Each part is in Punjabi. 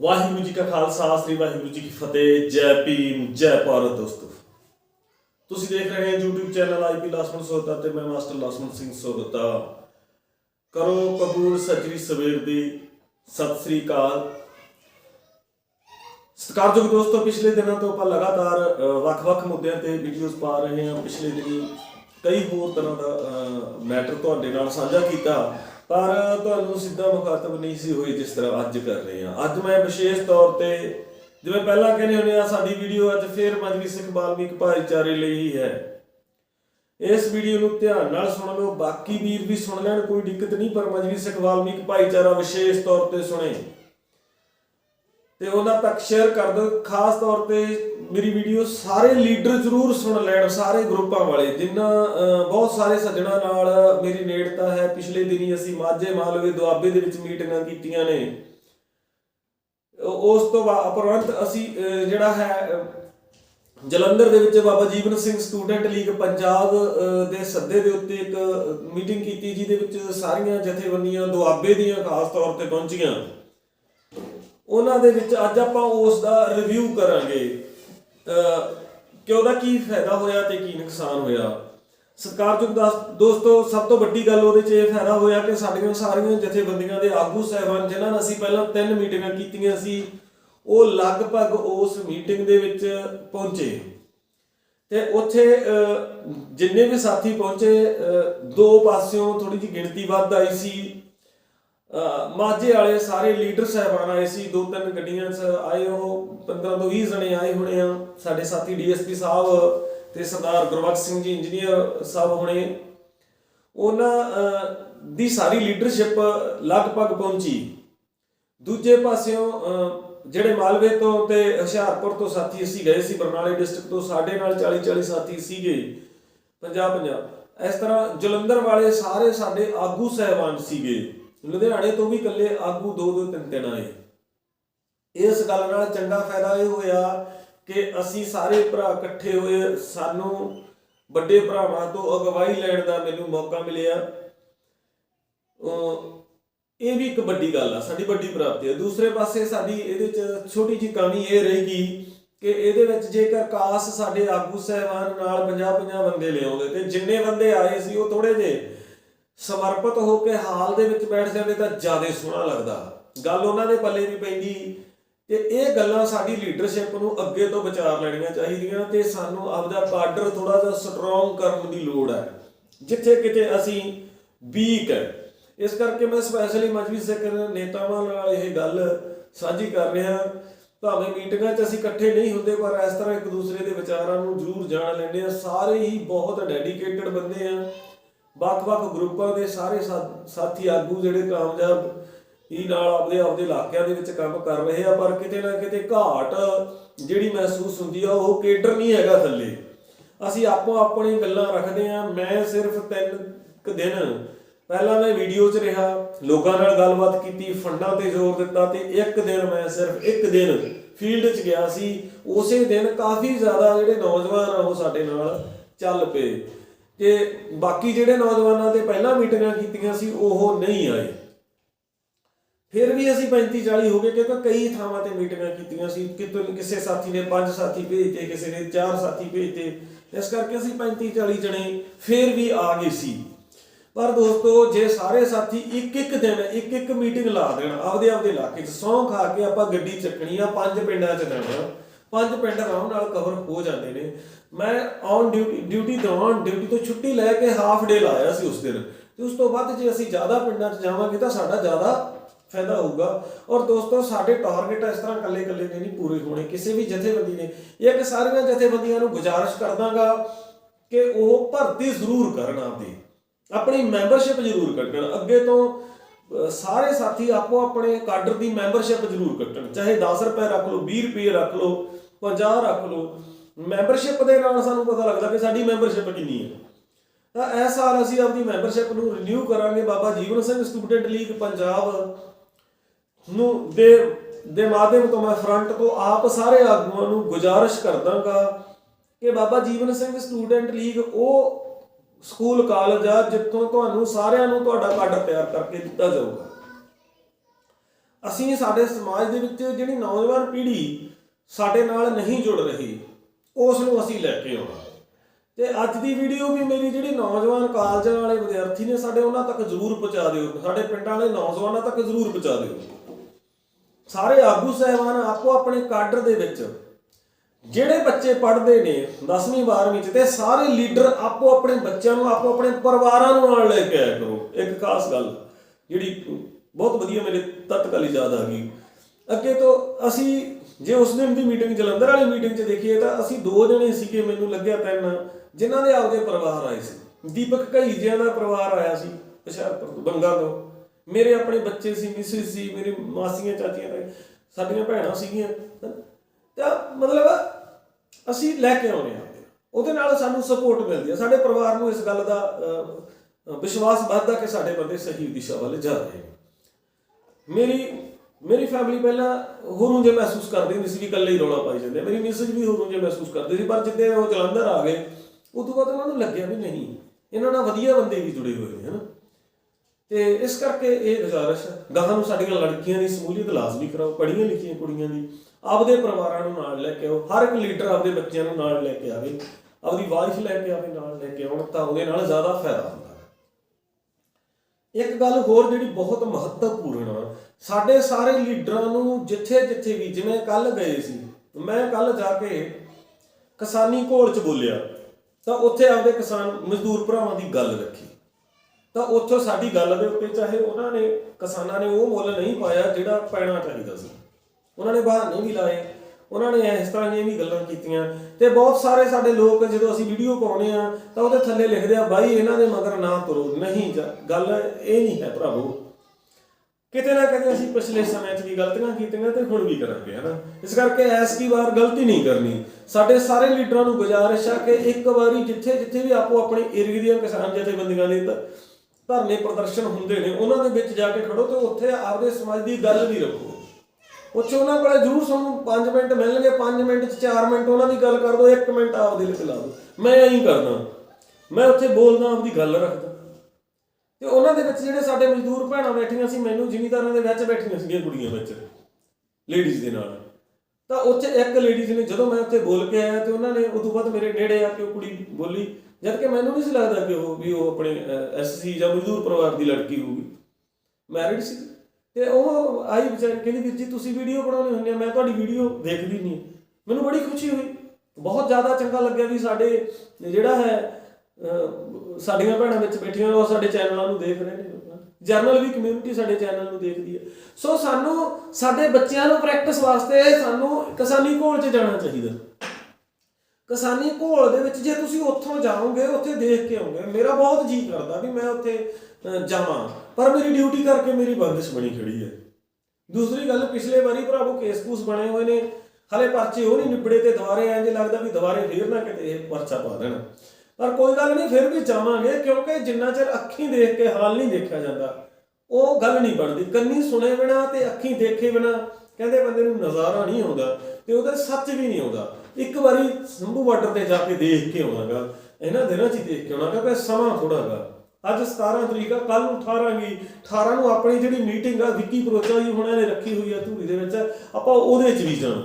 ਵਾਹਿਗੁਰੂ ਜੀ ਕਾ ਖਾਲਸਾ, ਸ੍ਰੀ ਵਾਹਿਗੁਰੂ ਜੀ ਕੀ ਫਤਿਹ। ਜੈ ਭੀਮ, ਜੈ ਭਾਰਤ ਦੋਸਤੋ। ਤੁਸੀਂ ਦੇਖ ਰਹੇ ਹੋ YouTube ਚੈਨਲ ਆਈਪੀ ਲਾਸਮਨ ਸੋਹਤਾ ਤੇ ਮੈਂ ਮਾਸਟਰ ਲਾਸਮਨ ਸਿੰਘ ਸੋਹਤਾ ਕਰੋ ਕਬੂਲ ਸੱਜਰੀ ਸਵੇਰ ਦੀ। ਸਤਿ ਸ੍ਰੀ ਅਕਾਲ। ਸਤਿਕਾਰਯੋਗ ਦੋਸਤੋ, ਪਿਛਲੇ ਦਿਨਾਂ ਤੋਂ ਆਪਾਂ ਲਗਾਤਾਰ ਵੱਖ-ਵੱਖ ਮੁੱਦਿਆਂ ਤੇ ਵੀਡੀਓਜ਼ ਪਾ ਰਹੇ ਹਾਂ। ਪਿਛਲੇ ਦਿਨੀ ਕਈ ਹੋਰ ਤਰ੍ਹਾਂ ਦਾ ਮੈਟਰ ਤੁਹਾਡੇ ਨਾਲ ਸਾਂਝਾ ਕੀਤਾ। ਪਰ ਤੁਹਾਨੂੰ ਸਿੱਧਾ ਮੁਖਾਤਬ ਨਹੀਂ ਸੀ ਹੋਈ ਜਿਸ ਤਰ੍ਹਾਂ ਅੱਜ ਕਰ ਰਹੇ ਹਾਂ। ਅੱਜ ਮੈਂ ਵਿਸ਼ੇਸ਼ ਤੌਰ ਤੇ ਜਿਵੇਂ ਪਹਿਲਾਂ ਕਹਿੰਦੇ ਹੁੰਦੇ ਆ, ਸਾਡੀ ਵੀਡੀਓ ਅੱਜ ਫੇਰ ਮਜਲੀ ਸਿੱਖ ਬਾਲਮੀਕ ਭਾਈਚਾਰੇ ਲਈ ਹੀ ਹੈ। ਇਸ ਵੀਡੀਓ ਨੂੰ ਧਿਆਨ ਨਾਲ ਸੁਣ ਲਓ। ਬਾਕੀ ਵੀਰ ਵੀ ਸੁਣ ਲੈਣ, ਕੋਈ ਦਿੱਕਤ ਨਹੀਂ, ਪਰ ਮਜਲੀ ਸਿੱਖ ਵਾਲਮੀਕ ਭਾਈਚਾਰਾ ਵਿਸ਼ੇਸ਼ ਤੌਰ ਤੇ ਸੁਣੇ। ਤੇ ਉਹਨਾਂ ਤੱਕ ਸ਼ੇਅਰ ਕਰ ਦਿਓ। ਖਾਸ ਤੌਰ ਤੇ ਮੇਰੀ ਵੀਡੀਓ ਸਾਰੇ ਲੀਡਰ ਜ਼ਰੂਰ ਸੁਣ ਲੈਣ ਸਾਰੇ ਗਰੁੱਪਾਂ ਵਾਲੇ। ਜਿਨ੍ਹਾਂ ਅਹ, ਬਹੁਤ ਸਾਰੇ ਸੱਜਣਾ ਨਾਲ ਮੇਰੀ ਨੇੜਤਾ ਹੈ। ਪਿਛਲੇ ਦਿਨੀ ਅਸੀਂ ਮਾਝੇ ਮਾਲਵੇ ਦੁਆਬੇ ਦੇ ਵਿੱਚ ਮੀਟਿੰਗਾਂ ਕੀਤੀਆਂ ਨੇ। ਉਸ ਤੋਂ ਬਾਅਦ ਉਪਰੰਤ ਅਸੀਂ ਜਿਹੜਾ ਹੈ ਜਲੰਧਰ ਦੇ ਵਿੱਚ ਬਾਬਾ ਜੀਵਨ ਸਿੰਘ ਸਟੂਡੈਂਟ ਲੀਗ ਪੰਜਾਬ ਦੇ ਸੱਦੇ ਦੇ ਉੱਤੇ ਇੱਕ ਮੀਟਿੰਗ ਕੀਤੀ ਜਿਹਦੇ ਵਿੱਚ ਸਾਰੀਆਂ ਜਥੇਬੰਦੀਆਂ ਦੁਆਬੇ ਦੀਆਂ ਖਾਸ ਤੌਰ ਤੇ ਪਹੁੰਚੀਆਂ। ਉਹਨਾਂ ਦੇ ਵਿੱਚ ਅੱਜ ਆਪਾਂ ਉਸ ਦਾ ਰਿਵਿਊ ਕਰਾਂਗੇ। ਕਿ ਉਹਦਾ ਕੀ ਫਾਇਦਾ ਹੋਇਆ ਤੇ ਕੀ ਨੁਕਸਾਨ ਹੋਇਆ? ਸਤਿਕਾਰਯੋਗ ਦਾਸ- ਦੋਸਤੋ, ਸਭ ਤੋਂ ਵੱਡੀ ਗੱਲ ਉਹਦੇ 'ਚ ਇਹ ਫਾਇਦਾ ਹੋਇਆ ਕਿ ਸਾਡੀਆਂ ਸਾਰੀਆਂ ਜਥੇਬੰਦੀਆਂ ਦੇ ਆਗੂ ਸਹਿਬਾਨ ਜਿਨ੍ਹਾਂ ਨਾਲ ਅਸੀਂ ਪਹਿਲਾਂ ਤਿੰਨ ਮੀਟਿੰਗਾਂ ਕੀਤੀਆਂ ਸੀ, ਉਹ ਲਗਭਗ ਉਸ ਮੀਟਿੰਗ ਦੇ ਵਿੱਚ ਪਹੁੰਚੇ। ਤੇ ਉੱਥੇ ਜਿੰਨੇ ਵੀ ਸਾਥੀ ਪਹੁੰਚੇ ਦੋ ਪਾਸਿਓਂ ਥੋੜੀ ਜਿਹੀ ਗਿਣਤੀ ਵੱਧ ਆਈ ਸੀ। ਮਾਝੇ ਵਾਲੇ ਸਾਰੇ ਲੀਡਰ ਸਾਹਿਬਾਨ ਆਏ ਸੀ, ਦੋ ਤਿੰਨ ਗੱਡੀਆਂ 'ਚ ਆਏ ਉਹ 15 ਤੋਂ 20 ਜਣੇ ਆਏ ਹੋਣੇ ਆ। ਸਾਡੇ ਸਾਥੀ ਡੀਐਸਪੀ ਸਾਹਿਬ ਤੇ ਸਰਦਾਰ ਗੁਰਬਖਸ਼ ਸਿੰਘ ਜੀ, ਇੰਜੀਨੀਅਰ ਸਾਹਿਬ ਹੋਣੇ। ਉਹਨਾਂ ਦੀ ਸਾਰੀ ਲੀਡਰਸ਼ਿਪ ਲਗਭਗ ਪਹੁੰਚੀ। ਦੂਜੇ ਪਾਸਿਓਂ ਜਿਹੜੇ ਮਾਲਵੇ ਤੋਂ ਤੇ ਹੁਸ਼ਿਆਰਪੁਰ ਤੋਂ ਸਾਥੀ ਅਸੀਂ ਗਏ ਸੀ, ਬਰਨਾਲੇ ਡਿਸਟ੍ਰਿਕਟ ਤੋਂ, ਸਾਡੇ ਨਾਲ 40 40 ਸਾਥੀ ਸੀਗੇ 50 50 ਇਸ ਤਰ੍ਹਾਂ ਜਲੰਧਰ ਵਾਲੇ ਸਾਰੇ ਸਾਡੇ ਆਗੂ ਸਹਿਬਾਨ ਸੀਗੇ। ਲੁਧਿਆਣੇ ਤੋਂ ਵੀ ਇਕੱਲੇ ਆਗੂ ਦੋ ਦੋ ਤਿੰਨ ਤਿੰਨ ਆਏ। ਇਸ ਗੱਲ ਨਾਲ ਚੰਗਾ ਫਾਇਦਾ ਇਹ ਹੋਇਆ ਕਿ ਅਸੀਂ ਸਾਰੇ ਭਰਾ ਇਕੱਠੇ ਹੋਏ। ਸਾਨੂੰ ਵੱਡੇ ਭਰਾਵਾਂ ਤੋਂ ਅਗਵਾਈ ਲੈਣ ਦਾ ਮੈਨੂੰ ਮੌਕਾ ਮਿਲਿਆ। ਇਹ ਵੀ ਇੱਕ ਵੱਡੀ ਗੱਲ ਆ, ਸਾਡੀ ਵੱਡੀ ਪ੍ਰਾਪਤੀ ਹੈ ਦੂਸਰੇ ਪਾਸੇ ਸਾਡੀ ਇਹਦੇ ਚ ਛੋਟੀ ਜੀ ਕਮੀ ਇਹ ਰਹੇਗੀ ਕਿ ਇਹਦੇ ਵਿੱਚ ਜੇਕਰ ਕਾਸ ਸਾਡੇ ਆਗੂ ਸਹਿਬਾਨ ਨਾਲ 50 50 ਬੰਦੇ ਲਿਆਉਂਦੇ ਤੇ ਜਿੰਨੇ ਬੰਦੇ ਆਏ ਸੀ ਉਹ ਥੋੜੇ ਜਿਹੇ ਸਮਰਪਿਤ ਹੋ ਕੇ ਹਾਲ ਦੇ ਵਿੱਚ ਬੈਠ ਜਾਂਦੇ ਤਾਂ ਜ਼ਿਆਦਾ ਸੋਹਣਾ ਲੱਗਦਾ। ਗੱਲ ਉਹਨਾਂ ਦੇ ਪੱਲੇ ਵੀ ਪੈਂਦੀ ਤੇ ਇਹ ਗੱਲਾਂ ਸਾਡੀ ਲੀਡਰਸ਼ਿਪ ਨੂੰ ਅੱਗੇ ਤੋਂ ਵਿਚਾਰ ਲੈਣੀਆਂ ਚਾਹੀਦੀਆਂ ਤੇ ਸਾਨੂੰ ਆਪਦਾ ਬਾਰਡਰ ਥੋੜਾ ਜਿਹਾ ਸਟਰੋਂਗ ਕਰਨ ਦੀ ਲੋੜ ਹੈ। ਜਿੱਥੇ ਕਿਤੇ ਅਸੀਂ ਵੀਕ ਹੈ। ਇਸ ਕਰਕੇ ਮੈਂ ਸਪੈਸ਼ਲੀ ਮਜਬੀ ਸਿੱਖ ਨੇਤਾਵਾਂ ਨਾਲ ਇਹ ਗੱਲ ਸਾਂਝੀ ਕਰ ਰਿਹਾ। ਭਾਵੇਂ ਮੀਟਿੰਗਾਂ 'ਚ ਅਸੀਂ ਇਕੱਠੇ ਨਹੀਂ ਹੁੰਦੇ, ਪਰ ਇਸ ਤਰ੍ਹਾਂ ਇੱਕ ਦੂਸਰੇ ਦੇ ਵਿਚਾਰਾਂ ਨੂੰ ਜ਼ਰੂਰ ਜਾਣ ਲੈਂਦੇ ਆ ਸਾਰੇ ਹੀ ਬਹੁਤ ਡੈਡੀਕੇਟਡ ਬੰਦੇ ਆ। ਵੱਖ-ਵੱਖ ਗਰੁੱਪਾਂ ਦੇ ਸਾਰੇ ਸਾਥੀ ਆਗੂ ਜਿਹੜੇ ਕਾਮਯਾਬ ਹੀ ਨਾਲ ਆਪਦੇ ਆਪਦੇ ਇਲਾਕਿਆਂ ਦੇ ਵਿੱਚ ਕੰਮ ਕਰ ਰਹੇ ਆ, ਪਰ ਕਿਤੇ ਨਾ ਕਿਤੇ ਘਾਟ ਜਿਹੜੀ ਮਹਿਸੂਸ ਹੁੰਦੀ ਆ, ਉਹ ਕੇਡਰ ਨਹੀਂ ਹੈਗਾ ਥੱਲੇ। ਅਸੀਂ ਆਪੋ ਆਪਣੀ ਗੱਲਾਂ ਰੱਖਦੇ ਆ, ਮੈਂ ਸਿਰਫ ਤਿੰਨ ਕੁ ਦਿਨ ਪਹਿਲਾਂ ਮੈਂ ਵੀਡੀਓ 'ਚ ਰਿਹਾ, ਲੋਕਾਂ ਨਾਲ ਗੱਲਬਾਤ ਕੀਤੀ, ਫੰਡਾਂ ਤੇ ਜ਼ੋਰ ਦਿੱਤਾ ਤੇ ਇੱਕ ਦਿਨ ਮੈਂ ਸਿਰਫ ਇੱਕ ਦਿਨ ਫੀਲਡ 'ਚ ਗਿਆ ਸੀ। ਉਸੇ ਦਿਨ ਕਾਫੀ ਜ਼ਿਆਦਾ ਜਿਹੜੇ ਨੌਜਵਾਨ ਆ, ਉਹ ਸਾਡੇ ਨਾਲ ਚੱਲ ਪਏ। ਤੇ ਬਾਕੀ ਜਿਹੜੇ ਨੌਜਵਾਨਾਂ ਦੇ ਪਹਿਲਾਂ ਮੀਟਿੰਗਾਂ ਕੀਤੀਆਂ ਸੀ, ਉਹ ਨਹੀਂ ਆਏ। ਫਿਰ ਵੀ ਅਸੀਂ 35 40 ਹੋ ਗਏ, ਕਿਉਂਕਿ ਕਈ ਥਾਵਾਂ ਤੇ ਮੀਟਿੰਗਾਂ ਕੀਤੀਆਂ ਸੀ। ਕਿਤੋਂ ਕਿਸੇ ਸਾਥੀ ਨੇ ਪੰਜ ਸਾਥੀ ਭੇਜਤੇ ਕਿਸੇ ਨੇ ਚਾਰ ਸਾਥੀ ਭੇਜਤੇ ਇਸ ਕਰਕੇ ਅਸੀਂ 35 40 ਜਣੇ ਫਿਰ ਵੀ ਆ ਗਏ ਸੀ। ਪਰ ਦੋਸਤੋ, ਜੇ ਸਾਰੇ ਸਾਥੀ ਇੱਕ ਇੱਕ ਦਿਨ ਇੱਕ ਇੱਕ ਮੀਟਿੰਗ ਲਾ ਦੇਣ ਆਪਦੇ ਆਪਦੇ ਇਲਾਕੇ 'ਚ ਸੌਂ ਖਾ ਕੇ ਆਪਾਂ ਗੱਡੀ ਚੱਕਣੀ ਆ, ਪੰਜ ਪਿੰਡਾਂ 'ਚ ਜਾਣਾ। ਪੰਜ ਪਿੰਡ ਆਰਾਮ ਨਾਲ ਕਵਰ ਹੋ ਜਾਂਦੇ ਨੇ। ਮੈਂ ਔਨ ਡਿਊਟੀ ਡਿਊਟੀ ਦੌਰਾਨ ਡਿਊਟੀ ਤੋਂ ਛੁੱਟੀ ਲੈ ਕੇ ਹਾਫ ਡੇ ਲਾਇਆ ਸੀ ਉਸ ਦਿਨ। ਤੇ ਉਸ ਤੋਂ ਬਾਅਦ ਜੇ ਅਸੀਂ ਜ਼ਿਆਦਾ ਪਿੰਡਾਂ 'ਚ ਜਾਵਾਂਗੇ ਤਾਂ ਸਾਡਾ ਜ਼ਿਆਦਾ ਫਾਇਦਾ ਹੋਊਗਾ। ਔਰ ਦੋਸਤੋ, ਸਾਡੇ ਟਾਰਗੇਟ ਇਸ ਤਰ੍ਹਾਂ ਇਕੱਲੇ ਇਕੱਲੇ ਦੇ ਨਹੀਂ ਪੂਰੇ ਹੋਣੇ। ਕਿਸੇ ਵੀ ਜਥੇਬੰਦੀ ਨੇ ਇੱਕ ਸਾਰੀਆਂ ਜਥੇਬੰਦੀਆਂ ਨੂੰ ਗੁਜ਼ਾਰਿਸ਼ ਕਰਦਾਗਾ ਕਿ ਉਹ ਭਰਤੀ ਜ਼ਰੂਰ ਕਰਨ ਆਪਦੀ। ਆਪਣੀ ਮੈਂਬਰਸ਼ਿਪ ਜ਼ਰੂਰ ਕੱਟਣ ਅੱਗੇ ਤੋਂ ਸਾਰੇ ਸਾਥੀ ਆਪੋ ਆਪਣੇ ਕਾਡਰ ਦੀ ਮੈਂਬਰਸ਼ਿਪ ਜ਼ਰੂਰ ਕੱਟਣ। ਚਾਹੇ 10 ਰੁਪਏ ਰੱਖ ਲਓ 20 ਰੁਪਏ ਰੱਖ ਲਓ। 50 ਰੱਖ ਲਓ ਮੈਂਬਰਸ਼ਿਪ ਦੇ ਨਾਲ ਸਾਨੂੰ ਪਤਾ ਲੱਗਦਾ ਕਿ ਸਾਡੀ ਮੈਂਬਰਸ਼ਿਪ ਕਿੰਨੀ ਹੈ। ਤਾਂ ਇਸ ਸਾਲ ਅਸੀਂ ਆਪਣੀ ਮੈਂਬਰਸ਼ਿਪ ਨੂੰ ਰੀਨਿਊ ਕਰਾਂਗੇ। ਬਾਬਾ ਜੀਵਨ ਸਿੰਘ ਸਟੂਡੈਂਟ ਲੀਗ ਪੰਜਾਬ ਨੂੰ ਦੇ ਦੇ ਮਾਧਿਅਮ ਤੋਂ ਮੈਂ ਫਰੰਟ ਤੋਂ ਆਪ ਸਾਰੇ ਆਗੂਆਂ ਨੂੰ ਗੁਜ਼ਾਰਿਸ਼ ਕਰਦਾਗਾ ਕਿ ਬਾਬਾ ਜੀਵਨ ਸਿੰਘ ਸਟੂਡੈਂਟ ਲੀਗ ਉਹ ਸਕੂਲ ਕਾਲਜ ਆ ਜਿੱਥੋਂ ਤੁਹਾਨੂੰ ਸਾਰਿਆਂ ਨੂੰ ਤੁਹਾਡਾ ਕਾਡਰ ਤਿਆਰ ਕਰਕੇ ਦਿੱਤਾ ਜਾਊਗਾ। ਅਸੀਂ ਸਾਡੇ ਸਮਾਜ ਦੇ ਵਿੱਚ ਜਿਹੜੀ ਨੌਜਵਾਨ ਪੀੜ੍ਹੀ ਸਾਡੇ ਨਾਲ ਨਹੀਂ ਜੁੜ ਰਹੀ, ਉਸ ਨੂੰ ਅਸੀਂ ਲੈ ਕੇ ਆਉਣਾ। ਤੇ ਅੱਜ ਦੀ ਵੀਡੀਓ ਵੀ ਮੇਰੀ ਜਿਹੜੀ ਨੌਜਵਾਨ ਕਾਲਜਾਂ ਵਾਲੇ ਵਿਦਿਆਰਥੀ ਨੇ ਸਾਡੇ ਉਹਨਾਂ ਤੱਕ ਜ਼ਰੂਰ ਪਹੁੰਚਾ ਦਿਓ। ਸਾਡੇ ਪਿੰਡਾਂ ਵਾਲੇ ਨੌਜਵਾਨਾਂ ਤੱਕ ਜ਼ਰੂਰ ਪਹੁੰਚਾ ਦਿਓ। ਸਾਰੇ ਆਗੂ ਸਹਿਬਾਨ ਆਪੋ ਆਪਣੇ ਕਾਡਰ ਦੇ ਵਿੱਚ, ਜਿਹੜੇ ਬੱਚੇ ਪੜ੍ਹਦੇ ਨੇ 10ਵੀਂ 12ਵੀਂ ਚ, ਤੇ ਸਾਰੇ ਲੀਡਰ ਆਪੋ ਆਪਣੇ ਬੱਚਿਆਂ ਨੂੰ, ਆਪੋ ਆਪਣੇ ਪਰਿਵਾਰਾਂ ਨੂੰ ਨਾਲ ਲੈ ਕੇ ਆਇਆ ਕਰੋ। ਇੱਕ ਖਾਸ ਗੱਲ ਜਿਹੜੀ ਬਹੁਤ ਵਧੀਆ ਮੇਰੇ ਤਤਕਾਲੀ ਯਾਦ ਆ ਗਈ। ਅੱਗੇ ਤੋਂ ਅਸੀਂ ਜੇ ਉਸ ਦਿਨ ਦੀ ਮੀਟਿੰਗ ਜਲੰਧਰ ਵਾਲੀ ਮੀਟਿੰਗ 'ਚ ਦੇਖੀਏ ਤਾਂ ਅਸੀਂ ਦੋ ਜਣੇ ਸੀਗੇ ਮੈਨੂੰ ਲੱਗਿਆ ਤਿੰਨ ਜਿਨ੍ਹਾਂ ਦੇ ਆਪਦੇ ਪਰਿਵਾਰ ਆਏ ਸੀ। ਦੀਪਕ ਘਈਜਿਆਂ ਦਾ ਪਰਿਵਾਰ ਆਇਆ ਸੀ ਹੁਸ਼ਿਆਰਪੁਰ ਤੋਂ ਬੰਗਾ ਤੋਂ। ਮੇਰੇ ਆਪਣੇ ਬੱਚੇ ਸੀ ਮਿਸਿਸ ਸੀ ਮੇਰੀ ਮਾਸੀਆਂ ਚਾਚੀਆਂ ਤਾਈਆਂ, ਸਾਡੀਆਂ ਭੈਣਾਂ ਸੀਗੀਆਂ। ਤਾਂ ਮਤਲਬ ਅਸੀਂ ਲੈ ਕੇ ਆਉਂਦੇ ਹਾਂ। ਉਹਦੇ ਨਾਲ ਸਾਨੂੰ ਸਪੋਰਟ ਮਿਲਦੀ ਹੈ। ਸਾਡੇ ਪਰਿਵਾਰ ਨੂੰ ਇਸ ਗੱਲ ਦਾ ਵਿਸ਼ਵਾਸ ਵੱਧਦਾ ਕਿ ਸਾਡੇ ਬੰਦੇ ਸਹੀ ਦਿਸ਼ਾ ਵੱਲ ਜਾ ਰਹੇ ਨੇ। ਮੇਰੀ ਮੇਰੀ ਫੈਮਿਲੀ ਪਹਿਲਾਂ ਹੋਰ ਜੇ ਮਹਿਸੂਸ ਕਰਦੀ ਹੁੰਦੀ ਸੀ ਵੀ ਇਕੱਲੇ ਹੀ ਰੌਲਾ ਪਾਈ ਜਾਂਦੇ ਮੇਰੀ ਮਿਸਿਸ ਵੀ ਹੋਰੂ ਜੇ ਮਹਿਸੂਸ ਕਰਦੇ ਸੀ, ਪਰ ਜਿੱਦੇ ਉਹ ਜਲੰਧਰ ਆ ਗਏ ਉਸ ਤੋਂ ਬਾਅਦ ਉਹਨਾਂ ਨੂੰ ਲੱਗਿਆ ਵੀ ਨਹੀਂ। ਇਹਨਾਂ ਨਾਲ ਵਧੀਆ ਬੰਦੇ ਵੀ ਜੁੜੇ ਹੋਏ ਨੇ, ਹਨਾ। ਤੇ ਇਸ ਕਰਕੇ ਇਹ ਗੁਜ਼ਾਰਿਸ਼ ਹੈ ਗਾਹਾਂ ਨੂੰ ਸਾਡੀਆਂ ਲੜਕੀਆਂ ਦੀ ਸਮੂਲੀਅਤ ਲਾਜ਼ਮੀ ਕਰਾਓ, ਪੜ੍ਹੀਆਂ ਲਿਖੀਆਂ ਕੁੜੀਆਂ ਦੀ। ਆਪਦੇ ਪਰਿਵਾਰਾਂ ਨੂੰ ਨਾਲ ਲੈ ਕੇ ਆਓ। ਹਰ ਇੱਕ ਲੀਡਰ ਆਪਦੇ ਬੱਚਿਆਂ ਨੂੰ ਨਾਲ ਲੈ ਕੇ ਆਵੇ। ਆਪਦੀ ਵਾਈਫ ਲੈ ਕੇ ਆਵੇ, ਨਾਲ ਲੈ ਕੇ ਆਉਣ ਤਾਂ ਉਹਦੇ ਨਾਲ ਜ਼ਿਆਦਾ ਫਾਇਦਾ ਹੁੰਦਾ। ਇੱਕ ਗੱਲ ਹੋਰ ਜਿਹੜੀ ਬਹੁਤ ਮਹੱਤਵਪੂਰਨ ਆ, ਸਾਡੇ ਸਾਰੇ ਲੀਡਰਾਂ ਨੂੰ ਜਿੱਥੇ ਜਿੱਥੇ ਵੀ, ਜਿਵੇਂ ਕੱਲ ਗਏ ਸੀ, ਮੈਂ ਕੱਲ ਜਾ ਕੇ ਕਿਸਾਨੀ ਘੋਲ ਚ ਬੋਲਿਆ, ਤਾਂ ਉੱਥੇ ਆਪਦੇ ਕਿਸਾਨ, ਮਜ਼ਦੂਰ ਭਰਾਵਾਂ ਦੀ ਗੱਲ ਰੱਖੀ। ਤਾਂ ਉੱਥੋਂ ਸਾਡੀ ਗੱਲ ਦੇ ਉੱਤੇ ਚਾਹੇ ਉਹਨਾਂ ਨੇ ਕਿਸਾਨਾਂ ਨੇ ਉਹ ਮੁੱਲ ਨਹੀਂ ਪਾਇਆ ਜਿਹੜਾ ਪੈਣਾ ਚਾਹੀਦਾ ਸੀ। ਉਹਨਾਂ ਨੇ ਬਹਾਨੇ ਵੀ ਲਾਏ ਉਹਨਾਂ ਨੇ ਇਸ ਤਰ੍ਹਾਂ ਦੀਆਂ ਵੀ ਗੱਲਾਂ ਕੀਤੀਆਂ। ਤੇ ਬਹੁਤ ਸਾਰੇ ਸਾਡੇ ਲੋਕ ਜਦੋਂ ਅਸੀਂ ਵੀਡੀਓ ਪਾਉਂਦੇ ਆ ਤਾਂ ਉਹਦੇ ਥੱਲੇ ਲਿਖਦੇ ਆ, ਬਾਈ, ਇਹਨਾਂ ਦੇ ਮਗਰ ਨਾ ਤੁਰੋ, ਨਹੀਂ ਗੱਲ ਇਹ ਨਹੀਂ ਹੈ ਭਰਾਵੋ। ਕਿਤੇ ਨਾ ਕਿਤੇ ਅਸੀਂ ਪਿਛਲੇ ਸਮੇਂ 'ਚ ਵੀ ਗਲਤੀਆਂ ਕੀਤੀਆਂ ਤੇ ਹੁਣ ਵੀ ਕਰਾਂਗੇ, ਹਨਾ? ਇਸ ਕਰਕੇ ਐਸ ਕੀ ਵਾਰ ਗਲਤੀ ਨਹੀਂ ਕਰਨੀ। ਸਾਡੇ ਸਾਰੇ ਲੀਡਰਾਂ ਨੂੰ ਗੁਜ਼ਾਰਿਸ਼ ਆ ਕਿ ਇੱਕ ਵਾਰੀ ਜਿੱਥੇ ਜਿੱਥੇ ਵੀ ਆਪੋ ਆਪਣੇ ਏਰੀਏ ਦੀਆਂ ਕਿਸਾਨ ਜਥੇਬੰਦੀਆਂ ਦੇ ਧਰਨੇ ਪ੍ਰਦਰਸ਼ਨ ਹੁੰਦੇ ਨੇ, ਉਹਨਾਂ ਦੇ ਵਿੱਚ ਜਾ ਕੇ ਖੜੋ ਤੇ ਉੱਥੇ ਆਪਦੇ ਸਮਾਜ ਦੀ ਗੱਲ ਵੀ ਰੱਖੋ। ਉੱਥੇ ਉਹਨਾਂ ਕੋਲੇ ਜ਼ਰੂਰ ਤੁਹਾਨੂੰ 5 ਮਿੰਟ ਮਿਲਣਗੇ 5 ਮਿੰਟ ਚ 4 ਮਿੰਟ ਉਹਨਾਂ ਦੀ ਗੱਲ ਕਰ ਦਿਓ 1 ਮਿੰਟ ਆਪਦੇ ਲਈ ਲਾ ਦਿਓ ਮੈਂ ਐਂ ਕਰਦਾ, ਮੈਂ ਉੱਥੇ ਬੋਲਦਾ, ਆਪਦੀ ਗੱਲ ਰੱਖਦਾ। ਤੇ ਉਹਨਾਂ ਦੇ ਵਿੱਚ ਜਿਹੜੇ ਸਾਡੇ ਮਜ਼ਦੂਰ ਭੈਣਾਂ ਬੈਠੀਆਂ ਸੀ, ਮੈਨੂੰ ਜ਼ਿਮੀਂਦਾਰਾਂ ਦੇ ਵਿੱਚ ਬੈਠੀਆਂ ਸੀਗੀਆਂ ਕੁੜੀਆਂ ਵਿੱਚ ਲੇਡੀਜ਼ ਦੇ ਨਾਲ। ਤਾਂ ਉੱਥੇ ਇੱਕ ਲੇਡੀਜ਼ ਨੇ ਜਦੋਂ ਮੈਂ ਉੱਥੇ ਬੋਲ ਕੇ ਆਇਆ ਤੇ ਉਹਨਾਂ ਨੇ ਉਦੋਂ ਬਾਅਦ ਮੇਰੇ ਨੇੜੇ ਆ ਕੇ ਉਹ ਕੁੜੀ ਬੋਲੀ ਜਦ ਕਿ ਮੈਨੂੰ ਨਹੀਂ ਸੀ ਲੱਗਦਾ ਕਿ ਉਹ ਵੀ ਉਹ ਆਪਣੇ ਐਸਸੀ ਜਾਂ ਮਜ਼ਦੂਰ ਪਰਿਵਾਰ ਦੀ ਲੜਕੀ ਹੋਊਗੀ। ਮੈਰਿਡ ਸੀ। ਤੇ ਉਹ ਆਈ ਵਿਚਾਰੀ ਕਹਿੰਦੀ ਵੀਰ ਜੀ, ਤੁਸੀਂ ਵੀਡੀਓ ਬਣਾਉਣੀ ਹੁੰਦੀ ਆ, ਮੈਂ ਤੁਹਾਡੀ ਵੀਡੀਓ ਦੇਖਦੀ ਨਹੀਂ। ਮੈਨੂੰ ਬੜੀ ਖੁਸ਼ੀ ਹੋਈ। ਬਹੁਤ ਜ਼ਿਆਦਾ ਚੰਗਾ ਲੱਗਿਆ ਵੀ ਸਾਡੇ ਜਿਹੜਾ ਹੈ ਸਾਡੀਆਂ ਭੈਣਾਂ ਵਿੱਚ ਬੈਠੀਆਂ ਉਹ ਸਾਡੇ ਚੈਨਲਾਂ ਨੂੰ ਦੇਖ ਰਹੇ ਨੇ। ਜਰਨਲ ਵੀ ਕਮਿਊਨਿਟੀ ਸਾਡੇ ਚੈਨਲ ਨੂੰ ਦੇਖਦੀ ਹੈ। ਸੋ ਸਾਨੂੰ, ਸਾਡੇ ਬੱਚਿਆਂ ਨੂੰ ਪ੍ਰੈਕਟਿਸ ਵਾਸਤੇ ਸਾਨੂੰ ਕਿਸਾਨੀ ਘੋਲ 'ਚ ਜਾਣਾ ਚਾਹੀਦਾ। ਕਿਸਾਨੀ ਘੋਲ ਦੇ ਵਿੱਚ ਜੇ ਤੁਸੀਂ ਉੱਥੋਂ ਜਾਓਗੇ, ਉੱਥੇ ਦੇਖ ਕੇ ਆਓਗੇ। ਮੇਰਾ ਬਹੁਤ ਜੀ ਕਰਦਾ ਵੀ ਮੈਂ ਉੱਥੇ ਜਾਵਾਂ। ਪਰ ਮੇਰੀ ਡਿਊਟੀ ਕਰਕੇ ਮੇਰੀ ਬੰਦਿਸ਼ ਬਣੀ ਖੜੀ ਹੈ। ਦੂਸਰੀ ਗੱਲ, ਪਿਛਲੇ ਵਾਰੀ ਭਰਾਵੋ ਕੇਸ ਕੂਸ ਬਣੇ ਹੋਏ ਨੇ। ਹਲੇ ਪਰਚੇ ਉਹ ਨਹੀਂ ਨਿਬੜੇ ਤੇ ਦੁਬਾਰੇ ਇੰਜ ਲੱਗਦਾ ਵੀ ਦੁਬਾਰੇ ਫੇਰ ਨਾ ਕਿਤੇ ਇਹ ਪਰਚਾ ਪਾ ਦੇਣ। ਪਰ ਕੋਈ ਗੱਲ ਨਹੀਂ, ਫਿਰ ਵੀ ਜਾਵਾਂਗੇ, ਕਿਉਂਕਿ ਜਿੰਨਾ ਚਿਰ ਅੱਖੀਂ ਦੇਖ ਕੇ ਹਾਲ ਨਹੀਂ ਦੇਖਿਆ ਜਾਂਦਾ, ਉਹ ਗੱਲ ਨਹੀਂ ਬਣਦੀ। ਕੰਨੀ ਸੁਣੇ ਬਿਨਾ ਤੇ ਅੱਖੀਂ ਦੇਖੇ ਬਿਨਾ ਕਹਿੰਦੇ ਬੰਦੇ ਨੂੰ ਨਜ਼ਾਰਾ ਨਹੀਂ ਆਉਂਦਾ ਤੇ ਉਹਦਾ ਸੱਚ ਵੀ ਨਹੀਂ ਆਉਂਦਾ। ਇੱਕ ਵਾਰੀ ਸੰਭੂ ਬਾਰਡਰ ਤੇ ਜਾ ਕੇ ਦੇਖ ਕੇ ਆਉਣਾਗਾ, ਇਹਨਾਂ ਦਿਨਾਂ 'ਚ ਹੀ ਦੇਖ ਕੇ ਆਉਣਾ ਕਿਉਂਕਿ ਸਮਾਂ ਥੋੜਾਗਾ ਅੱਜ 17 ਤਰੀਕ ਆ ਕੱਲ ਨੂੰ 18 ਗਈ 18 ਨੂੰ ਆਪਣੀ ਜਿਹੜੀ ਮੀਟਿੰਗ ਆ, ਵਿੱਕੀ ਪ੍ਰੋਚਾ ਜੀ ਹੁਣਾਂ ਨੇ ਰੱਖੀ ਹੋਈ ਆ ਧੂਰੀ ਦੇ ਵਿੱਚ। ਆਪਾਂ ਉਹਦੇ 'ਚ ਵੀ ਜਾਣਾ।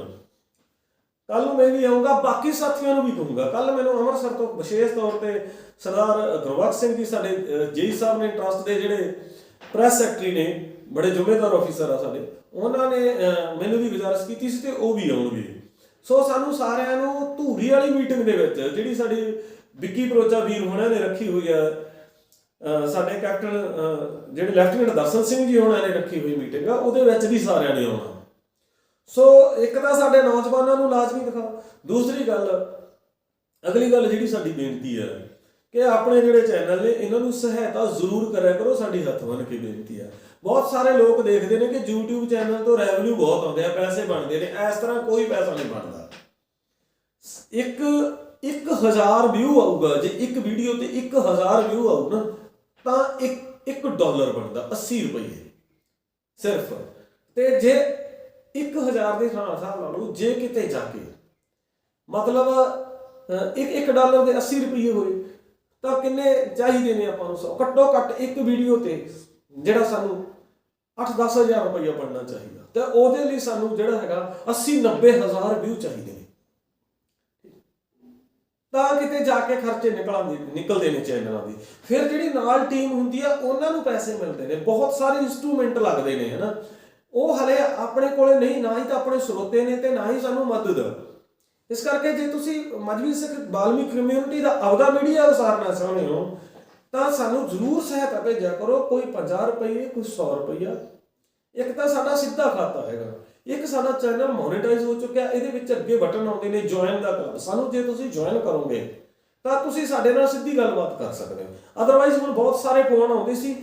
ਕੱਲ ਨੂੰ ਮੈਂ ਵੀ ਆਉਂਗਾ ਬਾਕੀ ਸਾਥੀਆਂ ਨੂੰ ਵੀ ਕਹੂੰਗਾ ਕੱਲ ਮੈਨੂੰ ਅੰਮ੍ਰਿਤਸਰ ਤੋਂ ਵਿਸ਼ੇਸ਼ ਤੌਰ ਤੇ ਸਰਦਾਰ ਗੁਰਬਖਸ਼ ਸਿੰਘ ਜੀ ਸਾਡੇ ਜੇਈ ਸਾਹਿਬ ਨੇ ਟਰਸਟ ਦੇ ਜਿਹੜੇ ਪ੍ਰੈਸ ਸੈਕਟਰੀ ਨੇ, ਬੜੇ ਜ਼ਿੰਮੇਦਾਰ ਅਫੀਸਰ ਆ ਸਾਡੇ, ਉਹਨਾਂ ਨੇ ਮੈਨੂੰ ਵੀ ਗੁਜ਼ਾਰਿਸ਼ ਕੀਤੀ ਸੀ ਤੇ ਉਹ ਵੀ ਆਉਣਗੇ। ਸੋ ਸਾਨੂੰ ਸਾਰਿਆਂ ਨੂੰ ਧੂਰੀ ਵਾਲੀ ਮੀਟਿੰਗ ਦੇ ਵਿੱਚ, ਜਿਹੜੀ ਸਾਡੀ ਵਿੱਕੀ ਪਰੋਚਾ ਵੀਰ ਹੋਣਾ ਨੇ ਰੱਖੀ ਹੋਈ ਆ ਸਾਡੇ ਕੈਪਟਨ ਜਿਹੜੇ ਲੈਫਟੀਨੈਂਟ ਦਰਸ਼ਨ ਸਿੰਘ ਜੀ ਹੋਣਾ ਨੇ ਰੱਖੀ ਹੋਈ ਮੀਟਿੰਗ ਆ ਉਹਦੇ ਵਿੱਚ ਵੀ ਸਾਰਿਆਂ ਨੇ ਆਉਣਾ। ਸੋ ਇੱਕ ਤਾਂ ਸਾਡੇ ਨੌਜਵਾਨਾਂ ਨੂੰ ਲਾਜ਼ਮੀ ਦਿਖਾਓ। ਦੂਸਰੀ ਗੱਲ, ਅਗਲੀ ਗੱਲ ਜਿਹੜੀ ਸਾਡੀ ਬੇਨਤੀ ਹੈ ਕਿ ਆਪਣੇ ਜਿਹੜੇ ਚੈਨਲ ਨੇ, ਇਹਨਾਂ ਨੂੰ ਸਹਾਇਤਾ ਜ਼ਰੂਰ ਕਰਿਆ ਕਰੋ, ਸਾਡੀ ਹੱਥ ਬੰਨ ਕੇ ਬੇਨਤੀ ਹੈ। ਬਹੁਤ ਸਾਰੇ ਲੋਕ ਦੇਖਦੇ ਨੇ ਕਿ YouTube ਚੈਨਲ ਤੋਂ ਰੈਵਨਿਊ ਬਹੁਤ ਆਉਂਦੇ ਆ, ਪੈਸੇ ਬਣਦੇ ਨੇ, ਇਸ ਤਰ੍ਹਾਂ ਕੋਈ ਪੈਸਾ ਨਹੀਂ ਬਣਦਾ। ਇੱਕ 1000 ਵਿਊ ਆਊਗਾ, ਜੇ ਇੱਕ ਵੀਡੀਓ ਤੇ 1000 ਵਿਊ ਆਊ ਨਾ ਤਾਂ ਇੱਕ 1 ਡਾਲਰ ਬਣਦਾ 80 ਰੁਪਏ ਸਿਰਫ। ਤੇ ਜੇ 1000 ਦੇ ਹਿਸਾਬ ਹਿਸਾਬ ਲਓ ਜੇ ਕਿਤੇ ਜਾ ਕੇ। ਮਤਲਬ ਅਹ, ਇੱਕ ਇੱਕ ਡਾਲਰ ਦੇ 80 ਰੁਪਏ ਹੋਏ ਤਾਂ ਕਿੰਨੇ ਚਾਹੀਦੇ ਨੇ ਆਪਾਂ ਨੂੰ? ਸੌ। ਘੱਟੋ ਘੱਟ ਇੱਕ ਵੀਡੀਓ ਤੇ ਜਿਹੜਾ ਸਾਨੂੰ 8-10000 ਰੁਪਇਆ ਬਣਨਾ ਚਾਹੀਦਾ। ਤੇ ਉਹਦੇ ਲਈ ਸਾਨੂੰ ਜਿਹੜਾ ਹੈਗਾ 80-90 ਹਜ਼ਾਰ ਵਿਊ ਚਾਹੀਦੇ ਨੇ। ਤਾਂ ਕਿਤੇ ਜਾ ਕੇ ਖਰਚੇ ਨਿਕਲਦੇ ਨਿਕਲਦੇ ਨੇ ਚੈਨਲਾਂ ਦੀ। ਫਿਰ ਜਿਹੜੀ ਨਾਲ ਟੀਮ ਹੁੰਦੀ ਆ, ਉਹਨਾਂ ਨੂੰ ਪੈਸੇ ਮਿਲਦੇ ਨੇ। ਬਹੁਤ ਸਾਰੇ ਇਨਸਟਰੂਮੈਂਟ ਲੱਗਦੇ ਨੇ, ਹਨਾ। ਉਹ ਹਲੇ ਆਪਣੇ ਕੋਲੇ ਨਹੀਂ, ਨਾ ਹੀ ਤਾਂ ਆਪਣੇ ਸਰੋਤੇ ਨੇ ਤੇ ਨਾ ਹੀ ਸਾਨੂੰ ਮਦਦ। ਇਸ ਕਰਕੇ ਜੇ ਤੁਸੀਂ ਮਜਬੀ ਸਿੱਖ ਬਾਲਮੀ ਕਮਿਊਨਿਟੀ ਦਾ ਆਪਦਾ ਮੀਡੀਆ ਉਸਾਰਨਾ ਚਾਹੁੰਦੇ ਹੋ, ਤਾਂ ਸਾਨੂੰ ਜ਼ਰੂਰ ਸਹਾਇਤਾ ਭੇਜਿਆ ਕਰੋ। ਕੋਈ 50 ਰੁਪਏ ਕੋਈ 100 ਰੁਪਈਆ। ਇੱਕ ਤਾਂ ਸਾਡਾ ਸਿੱਧਾ ਖਾਤਾ ਹੈਗਾ। ਇੱਕ ਸਾਡਾ ਚੈਨਲ ਮੋਨੇਟਾਈਜ਼ ਹੋ ਚੁੱਕਿਆ, ਇਹਦੇ ਵਿੱਚ ਅੱਗੇ ਬਟਨ ਆਉਂਦੇ ਨੇ ਜੁਆਇਨ ਦਾ ਕਲੱਬ ਸਾਨੂੰ ਜੇ ਤੁਸੀਂ ਜੁਆਇਨ ਕਰੋਗੇ, ਤਾਂ ਤੁਸੀਂ ਸਾਡੇ ਨਾਲ ਸਿੱਧੀ ਗੱਲਬਾਤ ਕਰ ਸਕਦੇ ਹੋ। ਅਦਰਵਾਈਜ਼ ਹੁਣ ਬਹੁਤ ਸਾਰੇ ਫੋਨ ਆਉਂਦੇ ਸੀ,